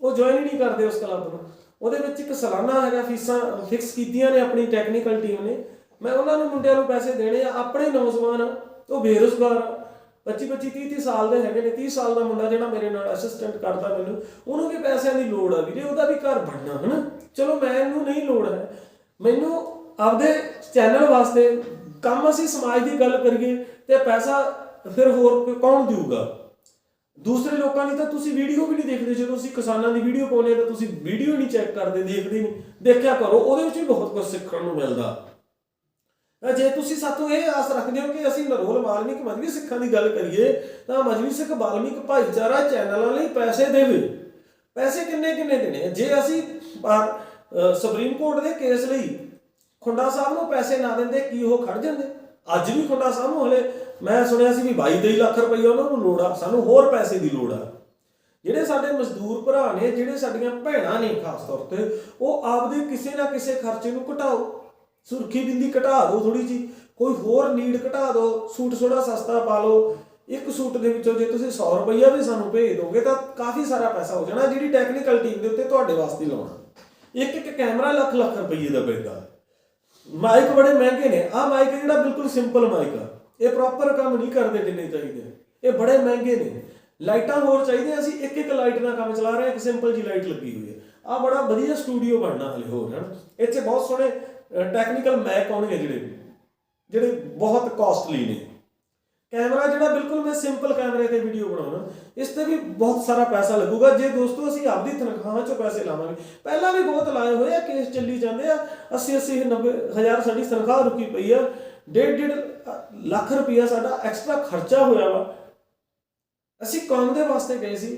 ਉਹ ਜੁਆਇਨ ਹੀ ਨਹੀਂ ਕਰਦੇ ਉਸ ਕਲੱਬ ਨੂੰ। ਉਹਦੇ ਵਿੱਚ ਇੱਕ ਸਾਲਾਨਾ ਹੈਗਾ, ਫੀਸਾਂ ਫਿਕਸ ਕੀਤੀਆਂ ਨੇ ਆਪਣੀ ਟੈਕਨੀਕਲ ਟੀਮ ਨੇ। ਮੈਂ ਉਹਨਾਂ ਨੂੰ ਮੁੰਡਿਆਂ ਨੂੰ ਪੈਸੇ ਦੇਣੇ ਆ, ਆਪਣੇ ਨੌਜਵਾਨ, ਉਹ ਬੇਰੁਜ਼ਗਾਰ ਆ। 25 25 30 ਸਾਲ ਦੇ ਹੈਗੇ ਨੇ 30 ਸਾਲ ਦਾ ਮੁੰਡਾ ਜਿਹੜਾ ਮੇਰੇ ਨਾਲ ਅਸਿਸਟੈਂਟ ਕਰਦਾ ਮੈਨੂੰ, ਉਹਨੂੰ ਵੀ ਪੈਸਿਆਂ ਦੀ ਲੋੜ ਆ ਵੀਰੇ, ਉਹਦਾ ਵੀ ਘਰ ਬਣਨਾ, ਹਨਾ? ਚਲੋ ਮੈਨੂੰ ਨਹੀਂ ਲੋੜ ਹੈ ਮੈਨੂੰ ਆਪਦੇ ਚੈਨਲ ਵਾਸਤੇ ਕੰਮ ਅਸੀਂ ਸਮਾਜ ਦੀ ਗੱਲ ਕਰੀਏ ਤੇ ਪੈਸਾ ਫਿਰ ਹੋਰ ਕੌਣ ਦੇਊਗਾ? ਦੂਸਰੇ ਲੋਕਾਂ ਦੀ ਤਾਂ ਤੁਸੀਂ ਵੀਡੀਓ ਵੀ ਨਹੀਂ ਦੇਖਦੇ, ਜਦੋਂ ਅਸੀਂ ਕਿਸਾਨਾਂ ਦੀ ਵੀਡੀਓ ਪਾਉਂਦੇ ਤਾਂ ਤੁਸੀਂ ਵੀਡੀਓ ਨਹੀਂ ਚੈੱਕ ਕਰਦੇ, ਦੇਖਦੇ ਨਹੀਂ। ਦੇਖਿਆ ਕਰੋ, ਉਹਦੇ ਵਿੱਚ ਵੀ ਬਹੁਤ ਕੁਝ ਸਿੱਖਣ ਨੂੰ ਮਿਲਦਾ। ਜੇ ਤੁਸੀਂ ਸਾਥੋਂ ਇਹ ਆਸ ਰੱਖਦੇ ਹੋ ਕਿ ਅਸੀਂ ਨਰੋਲ ਵਾਲਮੀਕ ਮਜਬੀ ਸਿੱਖਾਂ ਦੀ ਗੱਲ ਕਰੀਏ, ਤਾਂ ਮਜਬੀ ਸਿੱਖ ਵਾਲਮੀਕ ਭਾਈਚਾਰਾ ਚੈਨਲਾਂ ਲਈ ਪੈਸੇ ਦੇਵੇ। ਪੈਸੇ ਕਿੰਨੇ ਕਿੰਨੇ ਦੇਣੇ ਜੇ ਅਸੀਂ ਸੁਪਰੀਮ ਕੋਰਟ ਦੇ ਕੇਸ ਲਈ ਖੁੰਡਾ ਸਾਹਿਬ ਨੂੰ ਪੈਸੇ ਨਾ ਦਿੰਦੇ, ਕੀ ਉਹ ਖੜ ਜਾਂਦੇ? ਅੱਜ ਵੀ ਖੁੰਡਾ ਸਾਹਿਬ ਨੂੰ ਹਲੇ ਮੈਂ ਸੁਣਿਆ ਸੀ ਵੀ 22 ਲੱਖ ਰੁਪਏ ਉਹਨਾਂ ਨੂੰ ਲੋੜ ਆ, ਸਾਨੂੰ ਹੋਰ ਪੈਸੇ ਦੀ ਲੋੜ ਆ। ਜਿਹੜੇ ਸਾਡੇ ਮਜ਼ਦੂਰ ਭਰਾ ਨੇ, ਜਿਹੜੇ ਸਾਡੀਆਂ ਭੈਣਾਂ ਨੇ ਖਾਸ ਤੌਰ ਤੇ, ਉਹ ਆਪਦੇ ਕਿਸੇ ਨਾ ਕਿਸੇ ਖਰਚੇ ਨੂੰ ਘਟਾਓ। ਸੁਰਖੀ ਬਿੰਦੀ ਘਟਾ ਦਿਓ ਥੋੜੀ ਜੀ ਕੋਈ ਹੋਰ ਨੀਡ ਘਟਾ ਦਿਓ ਸੂਟ ਥੋੜਾ ਸਸਤਾ ਪਾ ਲਓ। ਇੱਕ ਸੂਟ ਦੇ ਵਿੱਚੋਂ ਜੇ ਤੁਸੀਂ 100 ਰੁਪਈਆ ਵੀ ਸਾਨੂੰ ਭੇਜ ਦੋਗੇ, ਤਾਂ ਕਾਫੀ ਸਾਰਾ ਪੈਸਾ ਹੋ ਜਾਣਾ, ਜਿਹੜੀ ਟੈਕਨੀਕਲ ਟੀਮ ਦੇ ਉੱਤੇ ਤੁਹਾਡੇ ਵਾਸਤੇ ਲਾਉਣਾ। ਇੱਕ ਇੱਕ ਕੈਮਰਾ ਲੱਖ ਲੱਖ ਰੁਪਈਏ ਦਾ ਪੈਂਦਾ। ਮਾਈਕ ਬੜੇ ਮਹਿੰਗੇ ਨੇ। ਆਹ ਮਾਈਕ ਜਿਹੜਾ ਬਿਲਕੁਲ ਸਿੰਪਲ ਮਾਈਕ ਆ। ਇਹ ਪ੍ਰੋਪਰ ਕੰਮ ਨਹੀਂ ਕਰਦੇ ਜਿੰਨੇ ਚਾਹੀਦੇ ਇਹ ਬੜੇ ਮਹਿੰਗੇ ਨੇ। ਲਾਈਟਾਂ ਹੋਰ ਚਾਹੀਦੀਆਂ ਅਸੀਂ ਇੱਕ ਇੱਕ ਲਾਈਟ ਨਾਲ ਕੰਮ ਚਲਾ ਰਹੇ ਹਾਂ ਇੱਕ ਸਿੰਪਲ ਜੀ ਲਾਈਟ ਲੱਗੀ ਹੋਈ ਹੈ ਆ ਬੜਾ ਵਧੀਆ ਸਟੂਡੀਓ ਬਣਨਾ ਹਲੇ ਹੋਰ, ਹਨ? ਇੱਥੇ ਬਹੁਤ ਸੋਹਣੇ ਟੈਕਨੀਕਲ ਮੈਕ ਆਉਣਗੇ ਜਿਹੜੇ ਜਿਹੜੇ ਬਹੁਤ ਕਾਸਟਲੀ ਨੇ। ਕੈਮਰਾ ਜਿਹੜਾ ਬਿਲਕੁਲ ਮੈਂ ਸਿੰਪਲ ਕੈਮਰੇ ਤੇ ਵੀਡੀਓ ਬਣਾਉਣਾ, ਇਸ ਤੇ ਵੀ ਬਹੁਤ ਸਾਰਾ ਪੈਸਾ ਲੱਗੂਗਾ। ਜੇ ਦੋਸਤੋ ਅਸੀਂ ਆਪਦੀ ਤਨਖਾਹਾਂ ਚੋਂ ਪੈਸੇ ਲਾਵਾਂਗੇ। ਪਹਿਲਾਂ ਵੀ ਬਹੁਤ ਲਾਏ ਹੋਏ ਆ, ਕੇਸ ਚੱਲੀ ਜਾਂਦੇ ਆ। 80 80 90 ਹਜ਼ਾਰ ਸਾਡੀ ਤਨਖਾਹ ਰੁਕੀ ਪਈ ਆ। ਡੇਢ ਡੇਢ ਲੱਖ ਰੁਪਈਆ ਸਾਡਾ ਐਕਸਟਰਾ ਖਰਚਾ ਹੋਇਆ ਵਾ। ਅਸੀਂ ਕੌਮ ਦੇ ਵਾਸਤੇ ਗਏ ਸੀ।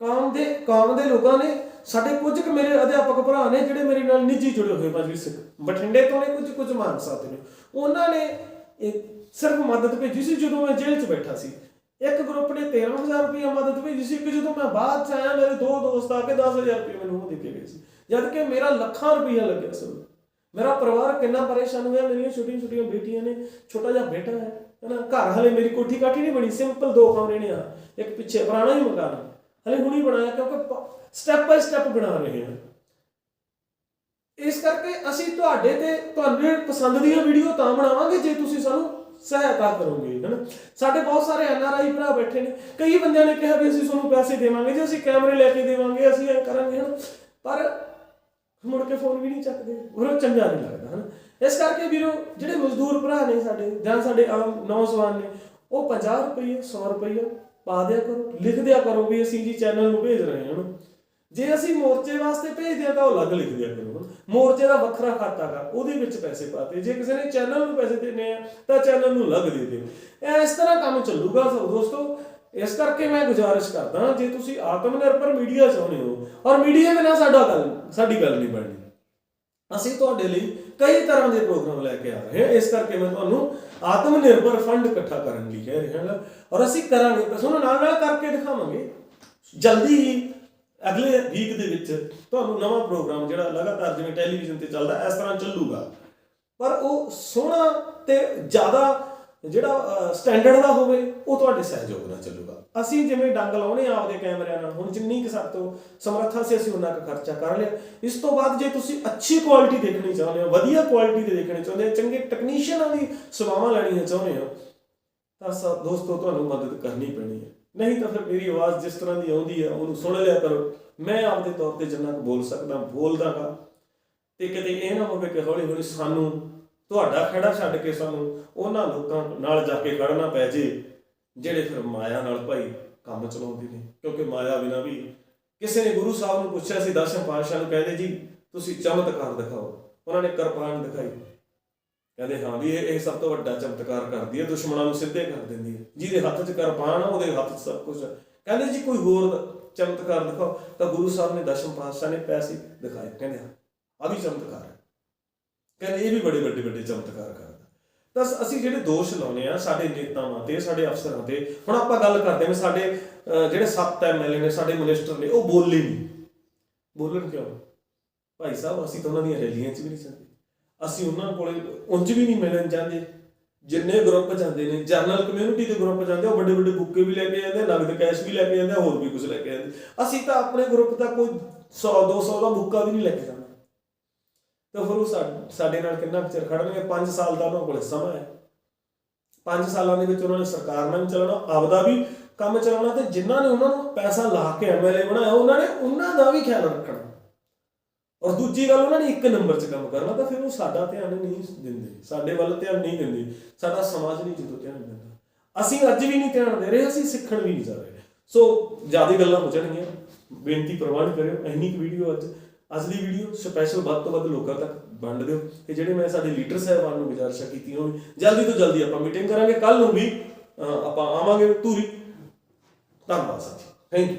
ਕੌਮ ਦੇ ਕੌਮ ਦੇ ਲੋਕਾਂ ਨੇ ਸਾਡੇ ਕੁਝ ਕੁ ਮੇਰੇ ਅਧਿਆਪਕ ਭਰਾ ਨੇ ਜਿਹੜੇ ਮੇਰੇ ਨਾਲ ਨਿੱਜੀ ਜੁੜੇ ਹੋਏ ਮਜਲਿਸ ਸਿੱਖ। ਬਠਿੰਡੇ ਤੋਂ ਨੇ ਕੁਝ ਕੁਝ ਮਾਨਸਾ ਦੇ ਨੇ। ਉਹਨਾਂ ਨੇ ਇੱਕ ਸਿਰਫ ਮਦਦ ਭੇਜੀ ਸੀ ਜਦੋਂ ਮੈਂ ਜੇਲ੍ਹ 'ਚ ਬੈਠਾ ਸੀ। ਇੱਕ ਗਰੁੱਪ ਨੇ 13000 ਰੁਪਏ ਮਦਦ ਭੇਜੀ ਸੀ ਕਿ ਜਦੋਂ ਮੈਂ ਬਾਅਦ 'ਚ ਆਇਆ, ਮੇਰੇ ਦੋ ਦੋਸਤ ਆ ਕੇ 10000 ਰੁਪਏ ਮੈਨੂੰ ਉਹ ਦੇ ਕੇ ਗਏ ਸੀ। ਜਦ ਕਿ ਮੇਰਾ ਲੱਖਾਂ ਰੁਪਇਆ ਲੱਗਿਆ ਸੀ। ਮੇਰਾ ਪਰਿਵਾਰ ਕਿੰਨਾ ਪਰੇਸ਼ਾਨ ਹੋਇਆ, ਮੇਰੀਆਂ ਛੋਟੀਆਂ ਛੋਟੀਆਂ ਬੇਟੀਆਂ ਨੇ, ਛੋਟਾ ਜਿਹਾ ਬੇਟਾ ਹੈ ਹਨਾ ਘਰ ਹਲੇ ਮੇਰੀ ਕੋਠੀ ਕਾਠੀ ਨਹੀਂ ਬਣੀ ਸਿੰਪਲ ਦੋ ਕਮਰੇ ਨੇ ਆ। ਇੱਕ ਪਿੱਛੇ ਪੁਰਾਣਾ ਹੀ ਮਕਾਨ ਆ। ਹਲੇ ਹੁਣੀ ਬਣਾਇਆ ਕਿਉਂਕਿ ਸਟੈਪ ਬਾਈ ਸਟੈਪ ਬਣਾ ਰਹੇ ਹਾਂ ਇਸ ਕਰਕੇ ਅਸੀਂ ਤੁਹਾਡੇ ਤੇ, ਤੁਹਾਨੂੰ ਪਸੰਦ ਦੀਆਂ ਵੀਡੀਓ ਤਾਂ ਬਣਾਵਾਂਗੇ, ਜੇ ਤੁਸੀਂ ਸਾਨੂੰ ਸਹਾਇਤਾ ਕਰੋਗੇ ਹਨਾ ਸਾਡੇ ਬਹੁਤ ਸਾਰੇ ਐਨ ਆਰ ਆਈ ਭਰਾ ਬੈਠੇ ਨੇ। ਕਈ ਬੰਦਿਆਂ ਨੇ ਕਿਹਾ ਵੀ ਅਸੀਂ ਤੁਹਾਨੂੰ ਪੈਸੇ ਦੇਵਾਂਗੇ, ਜੇ ਅਸੀਂ ਕੈਮਰੇ ਲੈ ਕੇ ਦੇਵਾਂਗੇ, ਅਸੀਂ ਇਹ ਕਰਾਂਗੇ ਹਨਾ ਪਰ ਮੁੜ ਕੇ ਫੋਨ ਵੀ ਨਹੀਂ ਚੱਕਦੇ ਉਹ ਚੰਗਾ ਨਹੀਂ ਲੱਗਦਾ ਹਨਾ ਇਸ ਕਰਕੇ ਵੀਰੋ, ਜਿਹੜੇ ਮਜ਼ਦੂਰ ਭਰਾ ਨੇ ਸਾਡੇ, ਜਾਂ ਸਾਡੇ ਆਮ ਨੌਜਵਾਨ ਨੇ, ਉਹ 50 ਰੁਪਏ 100 ਰੁਪਏ ਪਾ ਦਿਆ ਕਰੋ। ਲਿਖ ਦਿਆ ਕਰੋ ਵੀ ਅਸੀਂ ਜੀ ਚੈਨਲ ਨੂੰ ਭੇਜ ਰਹੇ ਹਾਂ ਜੇ ਅਸੀਂ ਮੋਰਚੇ ਵਾਸਤੇ ਭੇਜਦੇ ਆ ਤਾਂ ਉਹ ਅਲੱਗ ਲਿਖ ਦਿਆ ਕਰੋ। ਮੋਰਚੇ ਦਾ ਵੱਖਰਾ ਖਾਤਾ ਗਾ ਉਹਦੇ ਵਿੱਚ ਪੈਸੇ ਪਾਤੇ। ਜੇ ਕਿਸੇ ਨੇ ਚੈਨਲ ਨੂੰ ਪੈਸੇ ਦੇਣੇ ਆ, ਤਾਂ ਚੈਨਲ ਨੂੰ ਅਲੱਗ ਦੇ ਦਿਓ ਇਸ ਤਰ੍ਹਾਂ ਕੰਮ ਚੱਲੂਗਾ ਸੋ ਦੋਸਤੋ, ਇਸ ਕਰਕੇ ਮੈਂ ਗੁਜ਼ਾਰਿਸ਼ ਕਰਦਾ ਜੇ ਤੁਸੀਂ ਆਤਮ ਨਿਰਭਰ ਮੀਡੀਆ ਚਾਹੁੰਦੇ ਹੋ, ਔਰ ਮੀਡੀਆ ਬਿਨਾਂ ਸਾਡਾ ਗੱਲ, ਸਾਡੀ ਗੱਲ ਨਹੀਂ ਬਣਨੀ ਅਸੀਂ ਤੁਹਾਡੇ ਲਈ ਕਈ ਤਰ੍ਹਾਂ ਦੇ ਪ੍ਰੋਗਰਾਮ ਲੈ ਕੇ ਆ ਰਹੇ ਹਾਂ। ਇਸ ਕਰਕੇ ਮੈਂ ਤੁਹਾਨੂੰ ਆਤਮ ਨਿਰਭਰ ਫੰਡ ਇਕੱਠਾ ਕਰਨ ਲਈ ਕਹਿ ਰਿਹਾ ਹਾਂ। ਔਰ ਅਸੀਂ ਕਰਾਂਗੇ ਤਾਂ ਤੁਹਾਨੂੰ ਨਾਲ ਨਾਲ ਕਰਕੇ ਦਿਖਾਵਾਂਗੇ। ਜਲਦੀ ਹੀ ਅਗਲੇ ਵੀਕ ਦੇ ਵਿੱਚ ਤੁਹਾਨੂੰ ਨਵਾਂ ਪ੍ਰੋਗਰਾਮ ਜਿਹੜਾ ਲਗਾਤਾਰ ਜਿਵੇਂ ਟੈਲੀਵਿਜ਼ਨ ਤੇ ਚੱਲਦਾ, ਇਸ ਤਰ੍ਹਾਂ ਚੱਲੂਗਾ। ਪਰ ਉਹ ਸੋਹਣਾ ਤੇ ਜ਼ਿਆਦਾ ਜਿਹੜਾ ਸਟੈਂਡਰਡ ਦਾ ਹੋਵੇ, ਉਹ ਤੁਹਾਡੇ ਸਹਿਯੋਗ ਨਾਲ ਚੱਲੂਗਾ। ਅਸੀਂ ਜਿਵੇਂ ਡੰਗ ਲਾਉਣੇ ਆ ਆਪਦੇ ਕੈਮਰਿਆਂ ਨਾਲ, ਹੁਣ ਜਿੰਨੀ ਕਿ ਸਾਡੇ ਤੋਂ ਸਮਰੱਥਾ ਸੀ, ਅਸੀਂ ਉਹਨਾਂ ਕੁ ਖਰਚਾ ਕਰ ਲਿਆ। ਇਸ ਤੋਂ ਬਾਅਦ ਜੇ ਤੁਸੀਂ ਅੱਛੀ ਕੁਆਲਿਟੀ ਦੇਖਣੀ ਚਾਹੁੰਦੇ ਹੋ, ਵਧੀਆ ਕੁਆਲਿਟੀ ਦੇ ਦੇਖਣੇ ਚਾਹੁੰਦੇ ਹੋ, ਚੰਗੇ ਟੈਕਨੀਸ਼ੀਅਨਾਂ ਦੀ ਸੇਵਾਵਾਂ ਲੈਣੀਆਂ ਚਾਹੁੰਦੇ ਹੋ, ਤਾਂ ਦੋਸਤੋ, ਤੁਹਾਨੂੰ ਮਦਦ ਕਰਨੀ ਪੈਣੀ ਨਹੀਂ ਤਾਂ ਫਿਰ ਮੇਰੀ ਆਵਾਜ਼ ਜਿਸ ਤਰ੍ਹਾਂ ਦੀ ਆਉਂਦੀ ਹੈ, ਉਹਨੂੰ ਸੁਣ ਲਿਆ ਕਰੋ। ਮੈਂ ਆਪਦੇ ਤੌਰ ਤੇ ਜਿੰਨਾ ਕੁ ਬੋਲ ਸਕਦਾ, ਬੋਲਦਾਗਾ। ਤੇ ਕਿਤੇ ਇਹ ਨਾ ਹੋਵੇ ਕਿ ਹੌਲੀ ਹੌਲੀ ਸਾਨੂੰ ਤੁਹਾਡਾ ਖੜਾ ਛੱਡ ਕੇ ਸਾਨੂੰ ਉਹਨਾਂ ਲੋਕਾਂ ਨਾਲ ਜਾ ਕੇ ਖੜਨਾ ਪੈ ਜੇ, ਜਿਹੜੇ ਫਿਰ ਮਾਇਆ ਨਾਲ ਭਾਈ ਕੰਮ ਚਲਾਉਂਦੇ ਨੇ। ਕਿਉਂਕਿ ਮਾਇਆ ਬਿਨਾ ਵੀ ਕਿਸੇ ਨੇ ਗੁਰੂ ਸਾਹਿਬ ਨੂੰ ਪੁੱਛਿਆ ਸੀ ਦਸ਼ਮ ਪਾਤਸ਼ਾਹ ਨੂੰ ਕਹਿੰਦੇ ਜੀ, ਤੁਸੀਂ ਚਮਤਕਾਰ ਦਿਖਾਓ। ਉਹਨਾਂ ਨੇ ਕਿਰਪਾਨ ਦਿਖਾਈ। ਕਹਿੰਦੇ ਹਾਂ ਵੀ ਇਹ ਸਭ ਤੋਂ ਵੱਡਾ ਚਮਤਕਾਰ ਕਰਦੀ ਹੈ, ਦੁਸ਼ਮਣਾਂ ਨੂੰ ਸਿੱਧੇ ਕਰ ਦਿੰਦੀ ਹੈ। ਜਿਹਦੇ ਹੱਥ 'ਚ ਕਿਰਪਾਨ ਆ, ਉਹਦੇ ਹੱਥ 'ਚ ਸਭ ਕੁਝ ਕਹਿੰਦੇ ਜੀ ਕੋਈ ਹੋਰ ਚਮਤਕਾਰ ਦਿਖਾਓ। ਤਾਂ ਗੁਰੂ ਸਾਹਿਬ ਨੇ ਦਸ਼ਮ ਪਾਤਸ਼ਾਹ ਨੇ ਪੈਸੇ ਦਿਖਾਏ। ਕਹਿੰਦੇ ਹਾਂ ਆ ਵੀ ਚਮਤਕਾਰ ਹੈ। ਕਹਿੰਦੇ ਇਹ ਵੀ ਬੜੇ ਵੱਡੇ ਵੱਡੇ ਚਮਤਕਾਰ ਕਰਦਾ। ਤਾਂ ਅਸੀਂ ਜਿਹੜੇ ਦੋਸ਼ ਲਾਉਨੇ ਆ ਸਾਡੇ ਨੇਤਾਵਾਂ ਤੇ, ਸਾਡੇ ਅਫਸਰਾਂ ਤੇ, ਹੁਣ ਆਪਾਂ ਗੱਲ ਕਰਦੇ ਹਾਂ ਵੀ ਸਾਡੇ ਜਿਹੜੇ ਸੱਤ ਐਮਐਲਏ ਨੇ, ਸਾਡੇ ਮਿਨਿਸਟਰ ਨੇ, ਉਹ ਬੋਲੇ ਨਹੀਂ। ਬੋਲਣ ਕਿਉਂ? ਭਾਈ ਸਾਹਿਬ, ਅਸੀਂ ਤਾਂ ਉਹਨਾਂ ਦੀਆਂ ਰੈਲੀਆਂ 'ਚ ਵੀ ਨਹੀਂ ਜਾਂਦੇ। ਅਸੀਂ ਉਹਨਾਂ ਕੋਲੇ ਉਂਝ ਵੀ ਨਹੀਂ ਮਿਲਣ ਜਾਂਦੇ। ਜਿੰਨੇ ਗਰੁੱਪ ਜਾਂਦੇ ਨੇ ਜਰਨਲ ਕਮਿਊਨਿਟੀ ਦੇ ਗਰੁੱਪ ਜਾਂਦੇ ਉਹ ਵੱਡੇ ਵੱਡੇ ਬੁੱਕੇ ਵੀ ਲੈ ਕੇ ਜਾਂਦੇ, ਨਗਦ ਕੈਸ਼ ਵੀ ਲੈ ਕੇ ਜਾਂਦੇ, ਹੋਰ ਵੀ ਕੁਝ ਲੈ ਕੇ ਜਾਂਦੇ। ਅਸੀਂ ਤਾਂ ਆਪਣੇ ਗਰੁੱਪ ਦਾ ਕੋਈ 100 200 ਦਾ ਬੁੱਕਾ ਵੀ ਨਹੀਂ ਲੈ ਕੇ ਜਾਣਾ ਤਾਂ ਫਿਰ ਉਹ ਸਾਡੇ ਨਾਲ ਕਿੰਨਾ ਕੁ ਚਿਰ ਖੜਨਗੇ 5 ਸਾਲ ਦਾ ਉਹਨਾਂ ਕੋਲੇ ਸਮਾਂ ਹੈ। 5 ਸਾਲਾਂ ਦੇ ਵਿੱਚ ਉਹਨਾਂ ਨੇ ਸਰਕਾਰ ਨਾਲ ਵੀ ਚੱਲਣਾ, ਆਪਦਾ ਵੀ ਕੰਮ ਚਲਾਉਣਾ ਤੇ ਜਿਨ੍ਹਾਂ ਨੇ ਉਹਨਾਂ ਨੂੰ ਪੈਸਾ ਲਾ ਕੇ ਐਮਐਲਏ ਬਣਾਇਆ, ਉਹਨਾਂ ਨੇ ਉਹਨਾਂ ਦਾ ਵੀ ਖਿਆਲ ਰੱਖਣਾ। ਔਰ ਦੂਜੀ ਗੱਲ, ਉਹਨਾਂ ਨੇ ਇੱਕ ਨੰਬਰ 'ਚ ਕੰਮ ਕਰਨਾ ਤਾਂ ਫਿਰ ਉਹ ਸਾਡਾ ਧਿਆਨ ਨਹੀਂ ਦਿੰਦੇ। ਸਾਡੇ ਵੱਲ ਧਿਆਨ ਨਹੀਂ ਦਿੰਦੇ। ਸਾਡਾ ਸਮਾਜ ਨਹੀਂ ਜਦੋਂ ਧਿਆਨ ਦਿੰਦਾ। ਅਸੀਂ ਅੱਜ ਵੀ ਨਹੀਂ ਧਿਆਨ ਦੇ ਰਹੇ, ਅਸੀਂ ਸਿੱਖਣ ਵੀ ਨਹੀਂ ਜਾ ਰਹੇ। ਸੋ, ਜ਼ਿਆਦਾ ਗੱਲਾਂ ਹੋ ਜਾਣਗੀਆਂ। ਬੇਨਤੀ ਪ੍ਰਵਾਨ ਕਰਿਓ, ਇੰਨੀ ਕੁ ਵੀਡੀਓ ਅੱਜ। ਅੱਜ ਦੀ ਵੀਡੀਓ ਸਪੈਸ਼ਲ ਵੱਧ ਤੋਂ ਵੱਧ ਲੋਕਾਂ ਤੱਕ ਵੰਡ ਦਿਓ। ਤੇ ਜਿਹੜੇ ਮੈਂ ਸਾਡੇ ਲੀਡਰ ਸਾਹਿਬਾਨ ਨੂੰ ਗੁਜ਼ਾਰਿਸ਼ਾਂ ਕੀਤੀਆਂ ਉਹ ਵੀ ਜਲਦੀ ਤੋਂ ਜਲਦੀ ਆਪਾਂ ਮੀਟਿੰਗ ਕਰਾਂਗੇ। ਕੱਲ ਨੂੰ ਵੀ ਆਪਾਂ ਆਵਾਂਗੇ ਧੂਰੀ। ਧੰਨਵਾਦ ਸਾਥੀ ਥੈਂਕ ਯੂ